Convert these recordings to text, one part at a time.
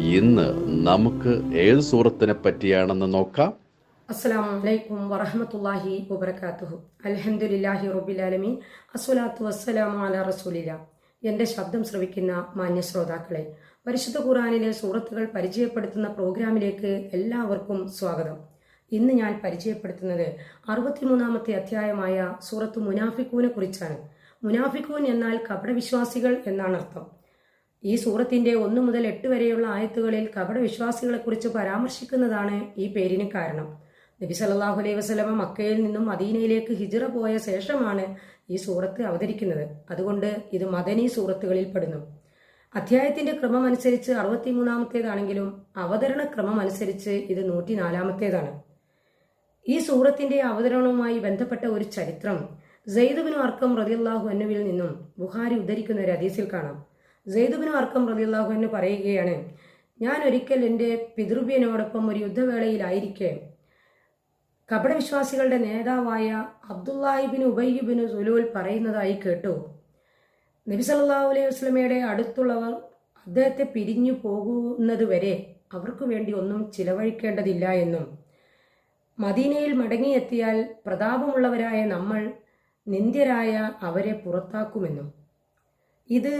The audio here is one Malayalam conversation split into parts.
ഇന്ന് നമുക്ക് ഏത് സൂറത്തിനെ പറ്റിയാണെന്ന് നോക്കാം. അലൈക്കും വറഹമത്തല്ലാഹി വബർക്കാത്തുഹു അൽഹംദുലില്ലാഹി റബ്ബിലാലമീൻ അസ്സലാത്തു വസ്സലാമു അല റസൂലില്ല. എന്റെ ശബ്ദം ശ്രവിക്കുന്ന മാന്യ ശ്രോതാക്കളെ പരിശുദ്ധ ഖുറാനിലെ സൂറത്തുകൾ പരിചയപ്പെടുത്തുന്ന പ്രോഗ്രാമിലേക്ക് എല്ലാവർക്കും സ്വാഗതം. ഇന്ന് ഞാൻ പരിചയപ്പെടുത്തുന്നത് അറുപത്തിമൂന്നാമത്തെ അധ്യായമായ സൂറത്ത് മുനാഫിക്കൂനെ കുറിച്ചാണ്. മുനാഫിക്കൂൻ എന്നാൽ കപടവിശ്വാസികൾ എന്നാണ് അർത്ഥം. ഈ സൂറത്തിന്റെ ഒന്നു മുതൽ എട്ട് വരെയുള്ള ആയത്തുകളിൽ കപട വിശ്വാസികളെക്കുറിച്ച് പരാമർശിക്കുന്നതാണ് ഈ പേരിന് കാരണം. നബി സല്ലാഹു അലൈഹി വസ്ലമ മക്കയിൽ നിന്നും മദീനയിലേക്ക് ഹിജ്റ പോയ ശേഷമാണ് ഈ സൂറത്ത് അവതരിക്കുന്നത്. അതുകൊണ്ട് ഇത് മദനി സൂറത്തുകളിൽ പെടുന്നു. അധ്യായത്തിന്റെ ക്രമം അനുസരിച്ച് അറുപത്തിമൂന്നാമത്തേതാണെങ്കിലും അവതരണ ക്രമം അനുസരിച്ച് ഇത് നൂറ്റിനാലാമത്തേതാണ്. ഈ സൂറത്തിന്റെ അവതരണവുമായി ബന്ധപ്പെട്ട ഒരു ചരിത്രം സെയ്ദുബിൻ അർക്കം റതിയല്ലാഹു അന്നുവിൽ നിന്നും ബുഹാരി ഉദ്ധരിക്കുന്ന ഒരു ഹദീസിൽ കാണാം. സെയ്ദുബിനു വർക്കം റതിയല്ലാഹു എന്ന് പറയുകയാണ് ഞാൻ ഒരിക്കൽ എന്റെ പിതൃവ്യനോടൊപ്പം ഒരു യുദ്ധവേളയിലായിരിക്കെ കപടവിശ്വാസികളുടെ നേതാവായ അബ്ദുല്ലാഹിബിൻ ഉബയ്യുബിന് സുലൂൽ പറയുന്നതായി കേട്ടു. നബി സല്ലാഹു അലൈഹി വസ്ലമയുടെ അടുത്തുള്ളവർ അദ്ദേഹത്തെ പിരിഞ്ഞു പോകുന്നതുവരെ അവർക്ക് വേണ്ടി ഒന്നും ചിലവഴിക്കേണ്ടതില്ല എന്നും മദീനയിൽ മടങ്ങിയെത്തിയാൽ പ്രതാപമുള്ളവരായ നമ്മൾ നിന്ദ്യരായ അവരെ പുറത്താക്കുമെന്നും ഇത്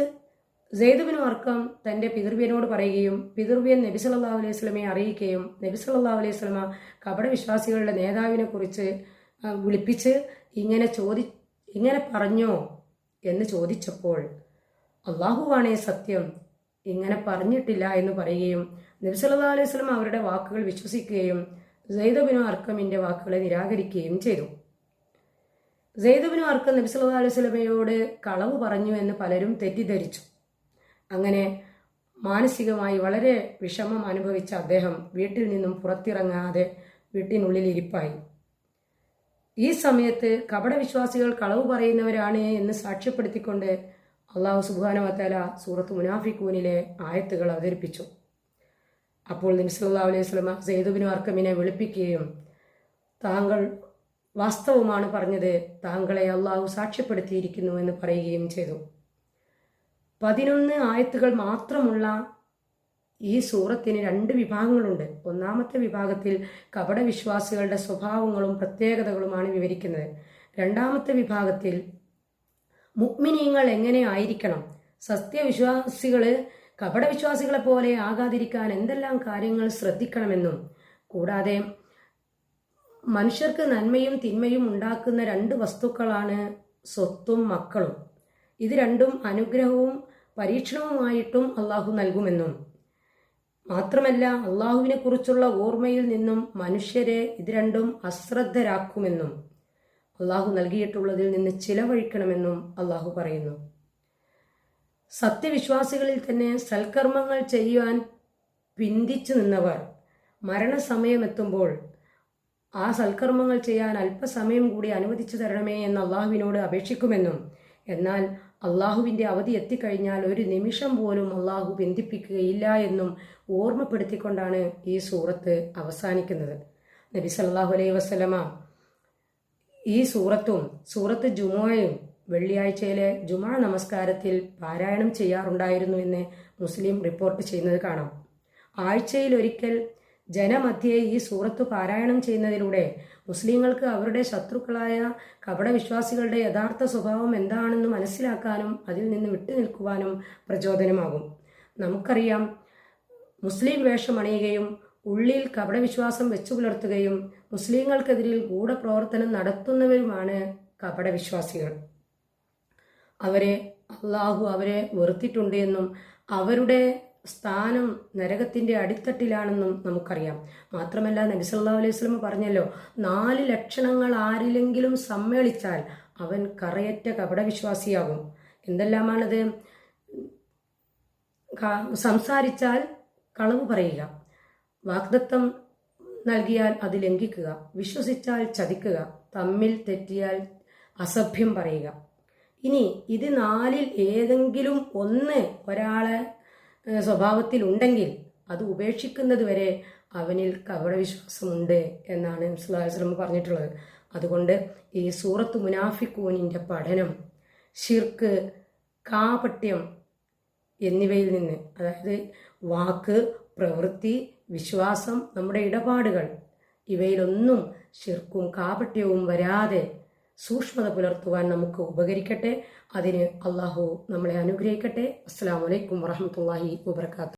സെയ്ദുബിന് വർക്കം തന്റെ പിതൃവ്യനോട് പറയുകയും പിതൃവ്യൻ നബി സല്ലല്ലാഹു അലൈഹി സ്വലമയെ അറിയിക്കുകയും നബി സല്ലല്ലാഹു അലൈഹി സ്വലമ കപടവിശ്വാസികളുടെ നേതാവിനെ കുറിച്ച് വിളിപ്പിച്ച് ഇങ്ങനെ ചോദി ഇങ്ങനെ പറഞ്ഞോ എന്ന് ചോദിച്ചപ്പോൾ അള്ളാഹുവാണേ സത്യം ഇങ്ങനെ പറഞ്ഞിട്ടില്ല എന്ന് പറയുകയും നബി സല്ലല്ലാഹു അലൈഹി സ്വലം അവരുടെ വാക്കുകൾ വിശ്വസിക്കുകയും സെയ്ദബിനു അർക്കമിന്റെ വാക്കുകളെ നിരാകരിക്കുകയും ചെയ്തു. സെയ്ദബിനു അർക്കം നബി സല്ലല്ലാഹു അലൈഹി സ്വലമയോട് കളവ് പറഞ്ഞു എന്ന് പലരും തെറ്റിദ്ധരിച്ചു. അങ്ങനെ മാനസികമായി വളരെ വിഷമം അനുഭവിച്ച അദ്ദേഹം വീട്ടിൽ നിന്നും പുറത്തിറങ്ങാതെ വീട്ടിനുള്ളിൽ ഇരിപ്പായി. ഈ സമയത്ത് കപടവിശ്വാസികൾ കളവ് പറയുന്നവരാണ് എന്ന് സാക്ഷ്യപ്പെടുത്തിക്കൊണ്ട് അള്ളാഹു സുബാനവത്താല സൂറത്ത് മുനാഫിക്കൂനിലെ ആയത്തുകൾ അവതരിപ്പിച്ചു. അപ്പോൾ നിമിസല്ലാ അലൈഹി വസല്ലമ സെയ്ദുബിനു അർക്കമിനെ വിളിപ്പിക്കുകയും താങ്കൾ വാസ്തവമാണ് പറഞ്ഞത് താങ്കളെ അള്ളാഹു സാക്ഷ്യപ്പെടുത്തിയിരിക്കുന്നു എന്ന് പറയുകയും ചെയ്തു. പതിനൊന്ന് ആയത്തുകൾ മാത്രമുള്ള ഈ സൂറത്തിന് രണ്ട് വിഭാഗങ്ങളുണ്ട്. ഒന്നാമത്തെ വിഭാഗത്തിൽ കപടവിശ്വാസികളുടെ സ്വഭാവങ്ങളും പ്രത്യേകതകളുമാണ് വിവരിക്കുന്നത്. രണ്ടാമത്തെ വിഭാഗത്തിൽ മുഗ്മിനീങ്ങൾ എങ്ങനെ ആയിരിക്കണം? സത്യവിശ്വാസികൾ കപടവിശ്വാസികളെ പോലെ ആകാതിരിക്കാൻ എന്തെല്ലാം കാര്യങ്ങൾ ശ്രദ്ധിക്കണമെന്നും കൂടാതെ മനുഷ്യർക്ക് നന്മയും തിന്മയും ഉണ്ടാക്കുന്ന രണ്ട് വസ്തുക്കളാണ് സ്വത്തും മക്കളും. ഇത് രണ്ടും അനുഗ്രഹവും പരീക്ഷണവുമായിട്ടും അള്ളാഹു നൽകുമെന്നും. മാത്രമല്ല അള്ളാഹുവിനെ കുറിച്ചുള്ള ഓർമ്മയിൽ നിന്നും മനുഷ്യരെ ഇത് രണ്ടും അശ്രദ്ധരാക്കുമെന്നും അള്ളാഹു നൽകിയിട്ടുള്ളതിൽ നിന്ന് ചിലവഴിക്കണമെന്നും അള്ളാഹു പറയുന്നു. സത്യവിശ്വാസികളിൽ തന്നെ സൽക്കർമ്മങ്ങൾ ചെയ്യുവാൻ പിന്തിച്ചു നിന്നവർ മരണസമയമെത്തുമ്പോൾ ആ സൽക്കർമ്മങ്ങൾ ചെയ്യാൻ അല്പസമയം കൂടി അനുവദിച്ചു തരണമേ എന്ന് അള്ളാഹുവിനോട് അപേക്ഷിക്കുമെന്നും എന്നാൽ അള്ളാഹുവിന്റെ അവധി എത്തിക്കഴിഞ്ഞാൽ ഒരു നിമിഷം പോലും അള്ളാഹു ബന്ധിപ്പിക്കുകയില്ല എന്നും ഓർമ്മപ്പെടുത്തിക്കൊണ്ടാണ് ഈ സൂറത്ത് അവസാനിക്കുന്നത്. നബി സല്ലാഹു അലൈഹി വസല്ലമ ഈ സൂറത്തും സൂറത്ത് ജുമായും വെള്ളിയാഴ്ചയിലെ ജുമാ നമസ്കാരത്തിൽ പാരായണം ചെയ്യാറുണ്ടായിരുന്നു എന്ന് മുസ്ലിം റിപ്പോർട്ട് ചെയ്യുന്നത് കാണാം. ആഴ്ചയിൽ ഒരിക്കൽ ജനമധ്യേ ഈ സൂറത്ത് പാരായണം ചെയ്യുന്നതിലൂടെ മുസ്ലിങ്ങൾക്ക് അവരുടെ ശത്രുക്കളായ കപടവിശ്വാസികളുടെ യഥാർത്ഥ സ്വഭാവം എന്താണെന്ന് മനസ്സിലാക്കാനും അതിൽ നിന്ന് വിട്ടുനിൽക്കുവാനും പ്രചോദനമാകും. നമുക്കറിയാം മുസ്ലിം വേഷം അണിയുകയും ഉള്ളിൽ കപടവിശ്വാസം വെച്ചു പുലർത്തുകയും മുസ്ലിങ്ങൾക്കെതിരിൽ ഗൂഢപ്രവർത്തനം നടത്തുന്നവരുമാണ് കപടവിശ്വാസികൾ. അവരെ അള്ളാഹു അവരെ വെറുത്തിട്ടുണ്ട് എന്നും അവരുടെ സ്ഥാനം നരകത്തിന്റെ അടിത്തട്ടിലാണെന്നും നമുക്കറിയാം. മാത്രമല്ല നബി സല്ലല്ലാഹു അലൈഹി വസല്ലം പറഞ്ഞല്ലോ നാല് ലക്ഷണങ്ങൾ ആരിലെങ്കിലും സമ്മേളിച്ചാൽ അവൻ കറയറ്റ കപടവിശ്വാസിയാകും. എന്തെല്ലാമാണത്? സംസാരിച്ചാൽ കളവ് പറയുക. വാഗ്ദത്തം നൽകിയാൽ അത് ലംഘിക്കുക. വിശ്വസിച്ചാൽ ചതിക്കുക. തമ്മിൽ തെറ്റിയാൽ അസഭ്യം പറയുക. ഇനി ഇത് നാലിൽ ഏതെങ്കിലും ഒന്ന് ഒരാളെ സ്വഭാവത്തിലുണ്ടെങ്കിൽ അത് ഉപേക്ഷിക്കുന്നത് വരെ അവനിൽ കപടവിശ്വാസമുണ്ട് എന്നാണ് മുസ്ലാസ്ലം പറഞ്ഞിട്ടുള്ളത്. അതുകൊണ്ട് ഈ സൂറത്ത് മുനാഫിക്കൂനിന്റെ പഠനം ഷിർക്ക് കാപട്യം എന്നിവയിൽ നിന്ന് അതായത് വാക്ക് പ്രവൃത്തി വിശ്വാസം നമ്മുടെ ഇടപാടുകൾ ഇവയിലൊന്നും ശിർക്കും കാപട്യവും വരാതെ സൂക്ഷ്മത പുലർത്തുവാൻ നമുക്ക് ഉപകരിക്കട്ടെ. അതിന് അള്ളാഹു നമ്മളെ അനുഗ്രഹിക്കട്ടെ. അസ്സാം വലൈക്കും വറഹമത്തല്ലാഹി വബർക്കാത്തു